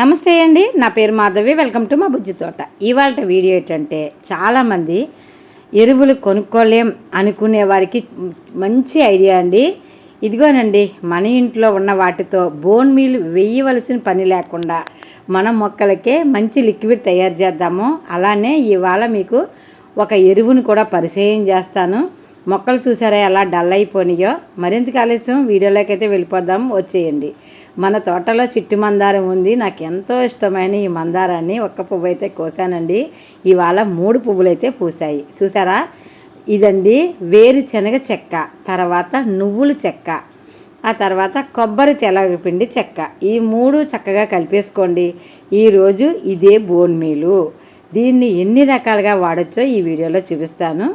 నమస్తే అండి నా పేరు మాధవి వెల్కమ్ టు మా బుజ్జి తోట. ఇవాళ వీడియో ఏంటంటే చాలామంది ఎరువులు కొనుక్కోలేం అనుకునే వారికి మంచి ఐడియా అండి. ఇదిగోనండి మన ఇంట్లో ఉన్న వాటితో బోన్ మీల్ వేయవలసిన పని లేకుండా మన మొక్కలకే మంచి లిక్విడ్ తయారు చేద్దాము. అలానే ఇవాళ మీకు ఒక ఎరువును కూడా పరిచయం చేస్తాను. మొక్కలు చూసారా ఎలా డల్ అయిపోయినాయో? మరింత కాలేసం వీడియోలోకి అయితే వెళ్ళిపోదాం వచ్చేయండి. మన తోటలో చిట్టి మందారం ఉంది. నాకు ఎంతో ఇష్టమైన ఈ మందారాన్ని ఒక్క పువ్వు అయితే కోసానండి. ఇవాళ మూడు పువ్వులు అయితే పూసాయి చూసారా? ఇదండి వేరుశనగ చెక్క తర్వాత నువ్వుల చెక్క ఆ తర్వాత కొబ్బరి తెలగపిండి చెక్క. ఈ మూడు చక్కగా కలిపేసుకోండి. ఈరోజు ఇదే బోన్ మీలు. దీన్ని ఎన్ని రకాలుగా వాడచ్చో ఈ వీడియోలో చూపిస్తాను.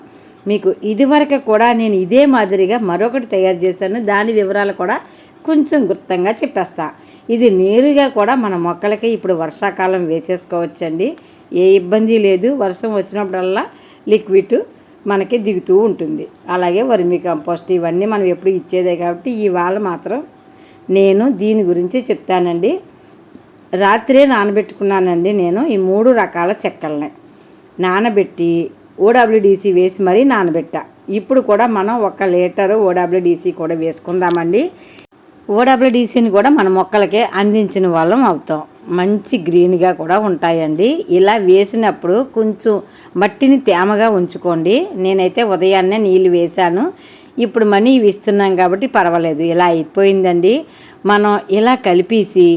మీకు ఇదివరకు కూడా నేను ఇదే మాదిరిగా మరొకటి తయారు చేశాను. దాని వివరాలు కూడా కొంచెం గుర్తంగా చెప్పేస్తా. ఇది నేరుగా కూడా మన మొక్కలకి ఇప్పుడు వర్షాకాలం వేసేసుకోవచ్చండి. ఏ ఇబ్బంది లేదు. వర్షం వచ్చినప్పుడల్లా లిక్విడ్ మనకి దిగుతూ ఉంటుంది. అలాగే వర్మి కంపోస్ట్ ఇవన్నీ మనం ఎప్పుడు ఇచ్చేదే కాబట్టి ఇవాళ మాత్రం నేను దీని గురించి చెప్తానండి. రాత్రే నానబెట్టుకున్నానండి నేను ఈ మూడు రకాల చెక్కల్ని. నానబెట్టి ఓడబ్ల్యూడిసి వేసి మరీ నానబెట్టా. ఇప్పుడు కూడా మనం ఒక లీటరు ఓడబ్ల్యూడిసి కూడా వేసుకుందామండి. ఓడబ్ల్యూడిసిని కూడా మన మొక్కలకే అందించిన వాళ్ళం అవుతాం. మంచి గ్రీన్గా కూడా ఉంటాయండి. ఇలా వేసినప్పుడు కొంచెం మట్టిని తేమగా ఉంచుకోండి. నేనైతే ఉదయాన్నే నీళ్ళు వేశాను. ఇప్పుడు మనీ ఇవి ఇస్తున్నాం కాబట్టి పర్వాలేదు. ఇలా అయిపోయిందండి. మనం ఇలా కలిపేసి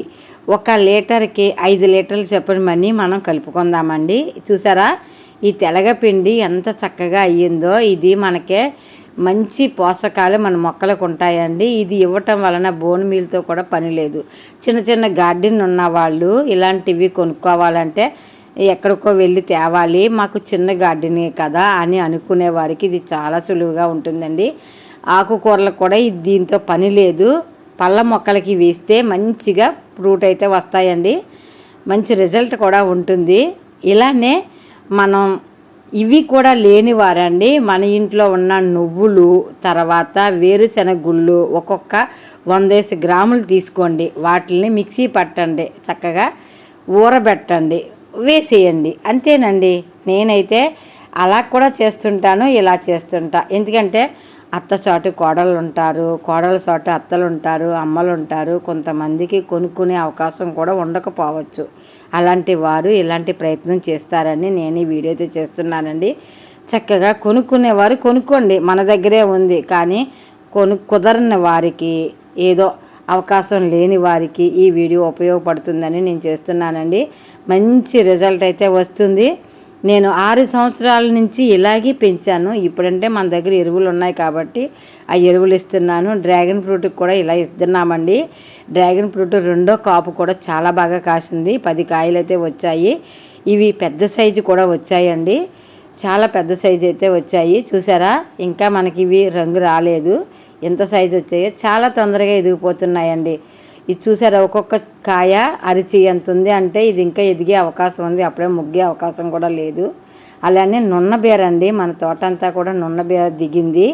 ఒక లీటర్కి ఐదు లీటర్లు చెప్పిన మనీ మనం కలుపుకుందామండి. చూసారా? ఈ తెలగపిండి ఎంత చక్కగా అయ్యిందో ఇది మనకే మంచి పోషకాలు మన మొక్కలకు ఉంటాయండి. ఇది ఇవ్వటం వలన బోన్ మీల్తో కూడా పని లేదు. చిన్న చిన్న గార్డెన్ ఉన్న వాళ్ళు ఇలాంటివి కొనుక్కోవాలంటే ఎక్కడికో వెళ్ళి తేవాలి. మాకు చిన్న గార్డెనే కదా అని అనుకునే వారికి ఇది చాలా సులువుగా ఉంటుందండి. ఆకుకూరలకు కూడా ఇది దీంతో పని లేదు. పళ్ళ మొక్కలకి వేస్తే మంచిగా ఫ్రూట్ అయితే వస్తాయండి. మంచి రిజల్ట్ కూడా ఉంటుంది. ఇలానే మనం ఇవి కూడా లేని వారండి. మన ఇంట్లో ఉన్న నువ్వులు తర్వాత వేరుశెనగ గుళ్ళు ఒక్కొక్క వందేసి గ్రాములు తీసుకోండి. వాటిని మిక్సీ పట్టండి. చక్కగా ఊరబెట్టండి. వేసేయండి. అంతేనండి. నేనైతే అలా కూడా చేస్తుంటాను ఇలా చేస్తుంటా. ఎందుకంటే అత్త చాటు కోడలు ఉంటారు కోడల చాటు అత్తలు ఉంటారు అమ్మలు ఉంటారు కొంతమందికి కొనుక్కునే అవకాశం కూడా ఉండకపోవచ్చు. అలాంటి వారు ఇలాంటి ప్రయత్నం చేస్తారని నేను ఈ వీడియో అయితే చేస్తున్నానండి. చక్కగా కొనుక్కునేవారు కొనుక్కోండి మన దగ్గరే ఉంది. కానీ కొను కుదరని వారికి ఏదో అవకాశం లేని వారికి ఈ వీడియో ఉపయోగపడుతుందని నేను చేస్తున్నానండి. మంచి రిజల్ట్ అయితే వస్తుంది. నేను ఆరు సంవత్సరాల నుంచి ఇలాగే పెంచాను. ఇప్పుడంటే మన దగ్గర ఎరువులు ఉన్నాయి కాబట్టి ఆ ఎరువులు ఇస్తున్నాను. డ్రాగన్ ఫ్రూట్కి కూడా ఇలా ఇస్తున్నామండి. డ్రాగన్ ఫ్రూట్ రెండో కాపు కూడా చాలా బాగా కాసింది. పది కాయలు అయితే వచ్చాయి. ఇవి పెద్ద సైజు కూడా వచ్చాయండి. చాలా పెద్ద సైజు అయితే వచ్చాయి. చూసారా? ఇంకా మనకి ఇవి రంగు రాలేదు. ఎంత సైజు వచ్చాయో చాలా తొందరగా ఎదిగిపోతున్నాయండి. ఇది చూసారా? ఒక్కొక్క కాయ అరిచి ఎంత ఉంది అంటే ఇది ఇంకా ఎదిగే అవకాశం ఉంది. అప్పుడే ముగ్గే అవకాశం కూడా లేదు. అలానే నున్నబీర అండి. మన తోట అంతా కూడా నున్న బీర దిగింది.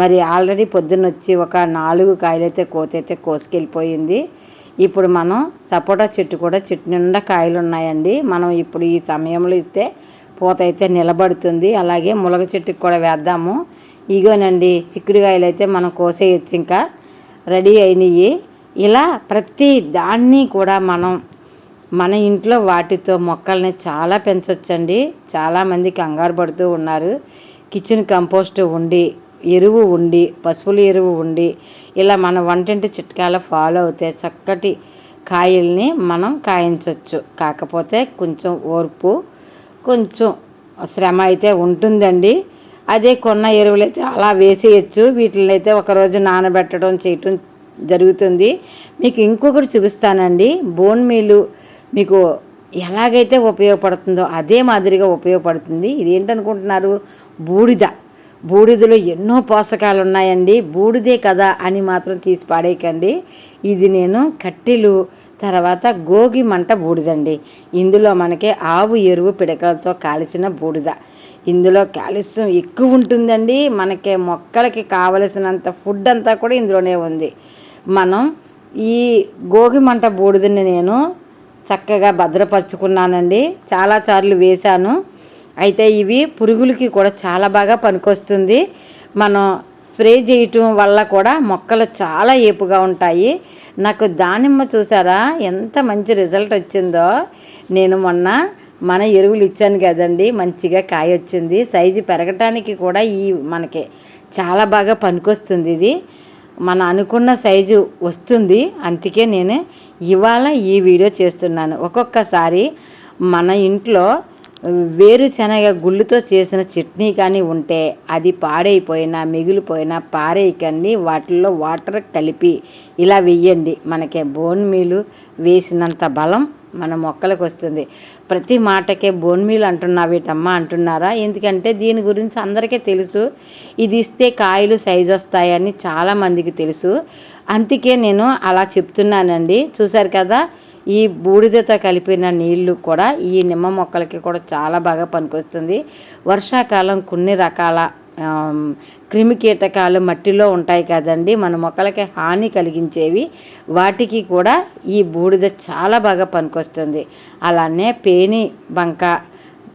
మరి ఆల్రెడీ పొద్దున్న వచ్చి ఒక నాలుగు కాయలైతే కోతైతే కోసుకెళ్ళిపోయింది. ఇప్పుడు మనం సపోటా చెట్టు కూడా చెట్టు నిండా కాయలు ఉన్నాయండి మనం ఇప్పుడు ఈ సమయంలో ఇస్తే పూత అయితే నిలబడుతుంది. అలాగే ములగ చెట్టుకి కూడా వేద్దాము. ఇగోనండి చిక్కుడుకాయలు అయితే మనం కోసేయచ్చు ఇంకా. రెడీ అయినాయి ఇలా ప్రతి దాన్ని కూడా మనం మన ఇంట్లో వాటితో మొక్కల్ని చాలా పెంచవచ్చండి చాలామంది కంగారు పడుతూ ఉన్నారు. కిచెన్ కంపోస్ట్ ఉండి ఎరువు ఉండి పశువుల ఎరువు ఉండి ఇలా మన వంటింటి చిట్కాలు ఫాలో అవుతే చక్కటి కాయల్ని మనం కాయించవచ్చు కాకపోతే కొంచెం ఓర్పు కొంచెం శ్రమ అయితే ఉంటుందండి. అదే కొన్న ఎరువులు అయితే అలా వేసేయచ్చు. వీటిని అయితే ఒకరోజు నానబెట్టడం చేయటం జరుగుతుంది. మీకు ఇంకొకటి చూపిస్తానండి. బోన్ మీలు మీకు ఎలాగైతే ఉపయోగపడుతుందో అదే మాదిరిగా ఉపయోగపడుతుంది. ఇది ఏంటనుకుంటున్నారు బూడిద. బూడిదలో ఎన్నో పోషకాలు ఉన్నాయండి బూడిదే కదా అని మాత్రం తీసి పాడేయకండి. ఇది నేను కట్టెలు తర్వాత గోగి మంట బూడిదండి. ఇందులో మనకి ఆవు ఎరువు పిడకలతో కాల్చిన బూడిద. ఇందులో కాల్షియం ఎక్కువ ఉంటుందండి. మనకి మొక్కలకి కావలసినంత ఫుడ్ అంతా కూడా ఇందులోనే ఉంది. మనం ఈ గోగి మంట బూడిదని నేను చక్కగా భద్రపరుచుకున్నానండి. చాలా సార్లు వేశాను. అయితే ఇవి పురుగులకి కూడా చాలా బాగా పనికొస్తుంది. మనం స్ప్రే చేయటం వల్ల కూడా మొక్కలు చాలా ఏపుగా ఉంటాయి. నాకు దానిమ్మ చూసారా? ఎంత మంచి రిజల్ట్ వచ్చిందో. నేను మొన్న మన ఎరువులు ఇచ్చాను కదండి. మంచిగా కాయ వచ్చింది సైజు పెరగటానికి కూడా ఈ మనకి చాలా బాగా పనికొస్తుంది ఇది. మన అనుకున్న సైజు వస్తుంది. అందుకే నేను ఇవాళ ఈ వీడియో చేస్తున్నాను. ఒక్కొక్కసారి మన ఇంట్లో వేరుశనగ గుళ్ళుతో చేసిన చట్నీ కానీ ఉంటే అది పాడైపోయినా మిగిలిపోయినా పారేయకండి. వాటిల్లో వాటర్ కలిపి ఇలా వెయ్యండి మనకి బోన్ మీలు వేసినంత బలం మన మొక్కలకు వస్తుంది. ప్రతి మాటకే బోన్ మీల్ అంటున్నావేటమ్మా అంటున్నారా? ఎందుకంటే దీని గురించి అందరికీ తెలుసు. ఇది ఇస్తే కాయలు సైజు వస్తాయని చాలామందికి తెలుసు. అందుకే నేను అలా చెప్తున్నానండి. చూశారు కదా ఈ బూడిదతో కలిపిన నీళ్ళు కూడా ఈ నిమ్మ మొక్కలకి కూడా చాలా బాగా పనికొస్తుంది. వర్షాకాలం కొన్ని రకాల క్రిమికీటకాలు మట్టిలో ఉంటాయి కదండి. మన మొక్కలకి హాని కలిగించేవి వాటికి కూడా ఈ బూడిద చాలా బాగా పనికొస్తుంది. అలానే పేని బంక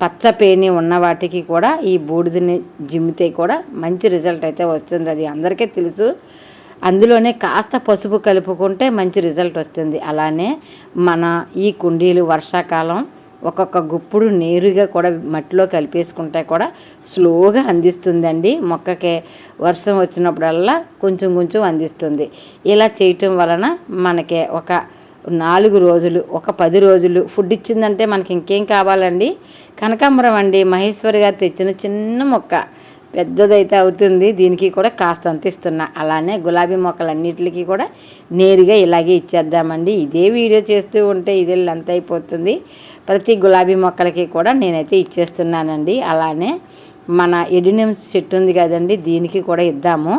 పచ్చ పేని ఉన్న వాటికి కూడా ఈ బూడిదని జిమ్మితే కూడా మంచి రిజల్ట్ అయితే వస్తుంది. అది అందరికీ తెలుసు. అందులోనే కాస్త పసుపు కలుపుకుంటే మంచి రిజల్ట్ వస్తుంది. అలానే మన ఈ కుండీలు వర్షాకాలం ఒక్కొక్క గుప్పుడు నేరుగా కూడా మట్టిలో కలిపేసుకుంటే కూడా స్లోగా అందిస్తుందండి. మొక్కకి వర్షం వచ్చినప్పుడల్లా కొంచెం కొంచెం అందిస్తుంది. ఇలా చేయటం వలన మనకి ఒక నాలుగు రోజులు ఒక పది రోజులు ఫుడ్ ఇచ్చిందంటే మనకి ఇంకేం కావాలండి? కనకాంబరం అండి. మహేశ్వరి గారు తెచ్చిన చిన్న మొక్క పెద్దదైతే అవుతుంది. దీనికి కూడా కాస్తంత ఇస్తున్నా. అలానే గులాబీ మొక్కలన్నిటికీ కూడా నేరుగా ఇలాగే ఇచ్చేద్దామండి. ఇదే వీడియో చేస్తూ ఉంటే ఇదే లెంత్ అయిపోతుంది. ప్రతి గులాబీ మొక్కలకి కూడా నేనైతే ఇచ్చేస్తున్నానండి. అలానే మన ఎడినిమ్స్ చెట్టు ఉంది కదండి దీనికి కూడా ఇద్దాము.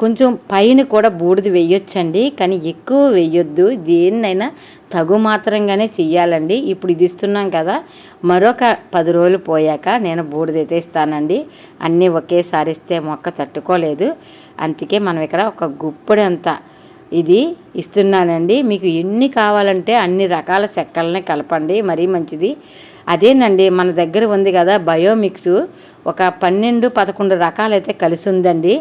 కొంచెం పైన కూడా బూడిద వేయొచ్చండి కానీ ఎక్కువ వేయొద్దు. దేన్నైనా తగు మాత్రంగానే చెయ్యాలండి. ఇప్పుడు ఇది ఇస్తున్నాం కదా మరొక పది రోజులు పోయాక నేను బూడిద అయితే ఇస్తానండి. అన్నీ ఒకేసారి ఇస్తే మొక్క తట్టుకోలేదు. అందుకే మనం ఇక్కడ ఒక గుప్పడంత ఇది ఇస్తున్నానండి. మీకు ఎన్ని కావాలంటే అన్ని రకాల చెక్కలనే కలపండి. మరీ మంచిది. అదేనండి మన దగ్గర ఉంది కదా బయోమిక్స్. ఒక పన్నెండు పదకొండు రకాలైతే కలిసి ఉందండి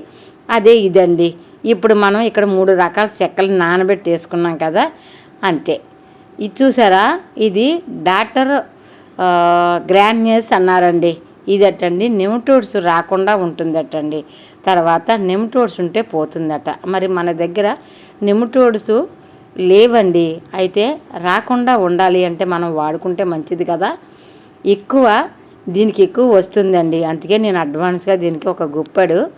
అదే ఇదండి. ఇప్పుడు మనం ఇక్కడ మూడు రకాల చెక్కలు నానబెట్టి వేసుకున్నాం కదా అంతే. ఇది చూసారా? ఇది డాక్టర్ గ్రాన్యూస్ అన్నారండి. ఇదటండి నెమటోడ్స్ రాకుండా ఉంటుందటండి. తర్వాత నెమటోడ్స్ ఉంటే పోతుందట. మరి మన దగ్గర నెమటోడ్స్ లేవండి. అయితే రాకుండా ఉండాలి అంటే మనం వాడుకుంటే మంచిది కదా. ఎక్కువ దీనికి ఎక్కువ వస్తుందండి. అందుకే నేను అడ్వాన్స్గా దీనికి ఒక గుప్పడు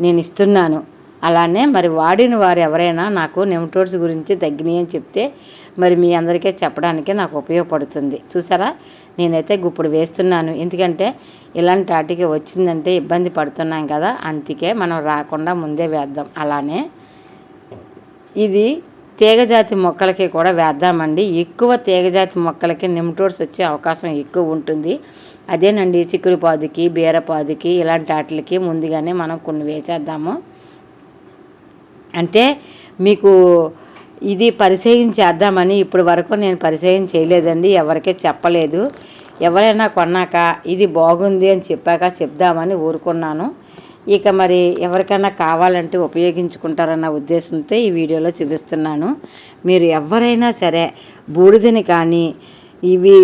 నేను ఇస్తున్నాను. అలానే మరి వాడిన వారు ఎవరైనా నాకు నెమటోడ్స్ గురించి తగ్గినాయి అని చెప్తే మరి మీ అందరికీ చెప్పడానికి నాకు ఉపయోగపడుతుంది. చూసారా? నేనైతే గుప్పుడు వేస్తున్నాను. ఎందుకంటే ఇలాంటి వాటికి వచ్చిందంటే ఇబ్బంది పడుతున్నాం కదా. అందుకే మనం రాకుండా ముందే వేద్దాం. అలానే ఇది తీగజాతి మొక్కలకి కూడా వేద్దామండి. ఎక్కువ తీగజాతి మొక్కలకి నిమ్టోడ్స్ వచ్చే అవకాశం ఎక్కువ ఉంటుంది. అదేనండి చిక్కుడు పాదుకి బీరపాదుకి ఇలాంటి వాటికి ముందుగానే మనం కొన్ని వేసేద్దాము. అంటే మీకు ఇది పరిచయం చేద్దామని ఇప్పటి వరకు నేను పరిచయం చేయలేదండి. ఎవరికీ చెప్పలేదు. ఎవరైనా కొన్నాక ఇది బాగుంది అని చెప్పాక చెప్దామని ఊరుకున్నాను. ఇక మరి ఎవరికైనా కావాలంటే ఉపయోగించుకుంటారన్న ఉద్దేశంతో ఈ వీడియోలో చూపిస్తున్నాను. మీరు ఎవరైనా సరే బూడిదని కానీ ఇవి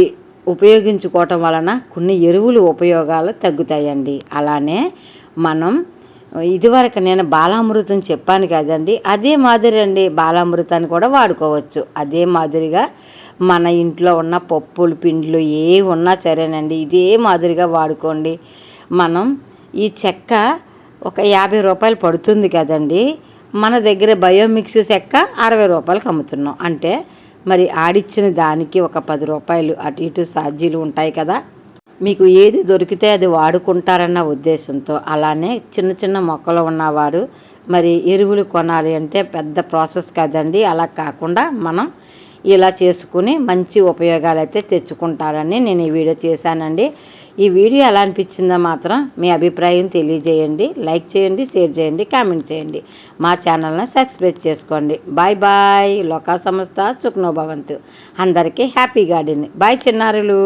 ఉపయోగించుకోవటం వలన కొన్ని ఎరువులు ఉపయోగాలు తగ్గుతాయండి. అలానే మనం ఇదివరకు నేను బాలామృతం చెప్పాను కదండి అదే మాదిరి అండి బాలామృతాన్ని కూడా వాడుకోవచ్చు. అదే మాదిరిగా మన ఇంట్లో ఉన్న పప్పులు పిండ్లు ఏ ఉన్నా సరేనండి ఇదే మాదిరిగా వాడుకోండి. మనం ఈ చెక్క ఒక యాభై రూపాయలు పడుతుంది కదండి. మన దగ్గర బయోమిక్స్ చెక్క అరవై రూపాయలకు అమ్ముతున్నాం. అంటే మరి ఆడిచ్చిన దానికి ఒక పది రూపాయలు అటు ఇటు ఛార్జీలు ఉంటాయి కదా. మీకు ఏది దొరికితే అది వాడుకుంటారన్న ఉద్దేశంతో అలానే చిన్న చిన్న మొక్కలు ఉన్నవారు మరి ఎరువులు కొనాలి అంటే పెద్ద ప్రాసెస్ కదండి. అలా కాకుండా మనం ఇలా చేసుకుని మంచి ఉపయోగాలు అయితే తెచ్చుకుంటారని నేను ఈ వీడియో చేశానండి. ఈ వీడియో ఎలా అనిపించిందో మాత్రం మీ అభిప్రాయం తెలియజేయండి. లైక్ చేయండి షేర్ చేయండి కామెంట్ చేయండి. మా ఛానల్ని సబ్స్క్రైబ్ చేసుకోండి. Bye bye. లోకా సంస్థ సుఖ్నోభవంతు. అందరికీ హ్యాపీ గార్డెన్. బాయ్ చిన్నారులు.